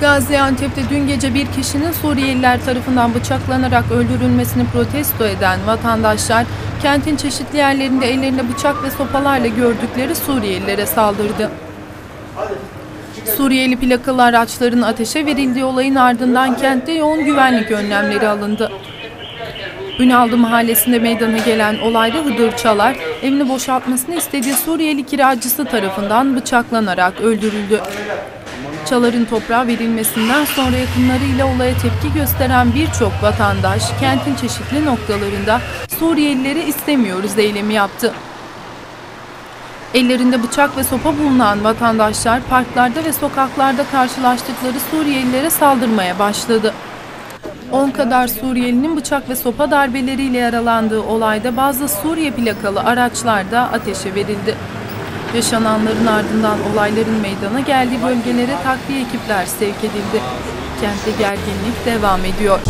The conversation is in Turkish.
Gaziantep'te dün gece bir kişinin Suriyeliler tarafından bıçaklanarak öldürülmesini protesto eden vatandaşlar kentin çeşitli yerlerinde ellerinde bıçak ve sopalarla gördükleri Suriyelilere saldırdı. Suriyeli plakalı araçların ateşe verildiği olayın ardından kentte yoğun güvenlik önlemleri alındı. Ünaldı mahallesinde meydana gelen olayda Hıdır Çalar, evini boşaltmasını istediği Suriyeli kiracısı tarafından bıçaklanarak öldürüldü. Çalar'ın toprağa verilmesinden sonra yakınlarıyla olaya tepki gösteren birçok vatandaş kentin çeşitli noktalarında Suriyelileri istemiyoruz eylemi yaptı. Ellerinde bıçak ve sopa bulunan vatandaşlar parklarda ve sokaklarda karşılaştıkları Suriyelilere saldırmaya başladı. 10 kadar Suriyelinin bıçak ve sopa darbeleriyle yaralandığı olayda bazı Suriye plakalı araçlar da ateşe verildi. Yaşananların ardından olayların meydana geldiği bölgelere takviye ekipler sevk edildi. Kentte gerginlik devam ediyor.